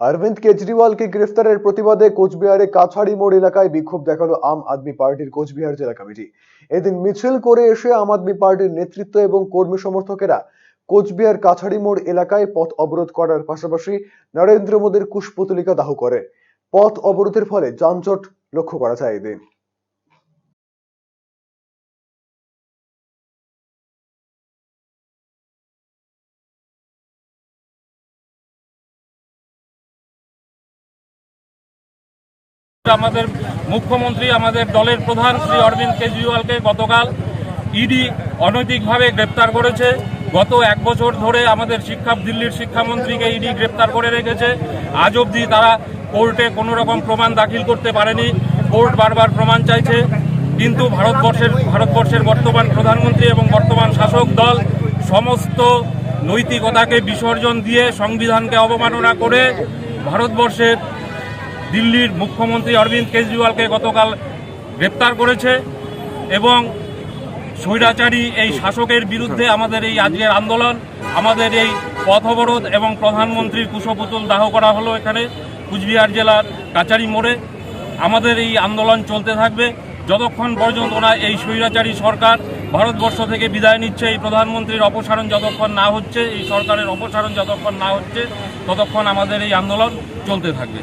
অরবিন্দ কেজরিওয়ালকে গ্রেফতারের প্রতিবাদে কোচবিহারে কাছাড়ি মোড় এলাকায় বিক্ষোভ দেখাল আম আদমি পার্টির কোচবিহার জেলা কমিটি। এদিন মিছিল করে এসে আম আদমি পার্টির নেতৃত্ব এবং কর্মী সমর্থকেরা কোচবিহার কাছাড়ি মোড় এলাকায় পথ অবরোধ করার পাশাপাশি নরেন্দ্র মোদীর কুশপুতলিকা দাহ করে। পথ অবরোধের ফলে যানজট লক্ষ্য করা যায় এদিন। আমাদের মুখ্যমন্ত্রী, আমাদের দলের প্রধান শ্রী অরবিন্দ কেজরিওয়ালকে গতকাল ইডি অনৈতিকভাবে গ্রেপ্তার করেছে। গত এক বছর ধরে আমাদের শিক্ষা, দিল্লির শিক্ষামন্ত্রীকে ইডি গ্রেপ্তার করে রেখেছে। আজ অবধি তারা কোর্টে কোনো রকম প্রমাণ দাখিল করতে পারেনি। কোর্ট বারবার প্রমাণ চাইছে। কিন্তু ভারতবর্ষের ভারতবর্ষের বর্তমান প্রধানমন্ত্রী এবং বর্তমান শাসক দল সমস্ত নৈতিকতাকে বিসর্জন দিয়ে সংবিধানকে অবমাননা করে ভারতবর্ষের দিল্লির মুখ্যমন্ত্রী অরবিন্দ কেজরিওয়ালকে গতকাল গ্রেপ্তার করেছে এবং স্বৈরাচারী এই শাসকের বিরুদ্ধে আমাদের এই আজকের আন্দোলন, আমাদের এই পথ অবরোধ এবং প্রধানমন্ত্রীর কুশপুতুল দাহ করা হলো এখানে কুচবিহার জেলার কাচারি মোড়ে। আমাদের এই আন্দোলন চলতে থাকবে। যতক্ষণ পর্যন্ত না এই স্বৈরাচারী সরকার ভারতবর্ষ থেকে বিদায় নিচ্ছে, এই প্রধানমন্ত্রীর অপসারণ যতক্ষণ না হচ্ছে, এই সরকারের অপসারণ যতক্ষণ না হচ্ছে, ততক্ষণ আমাদের এই আন্দোলন চলতে থাকবে।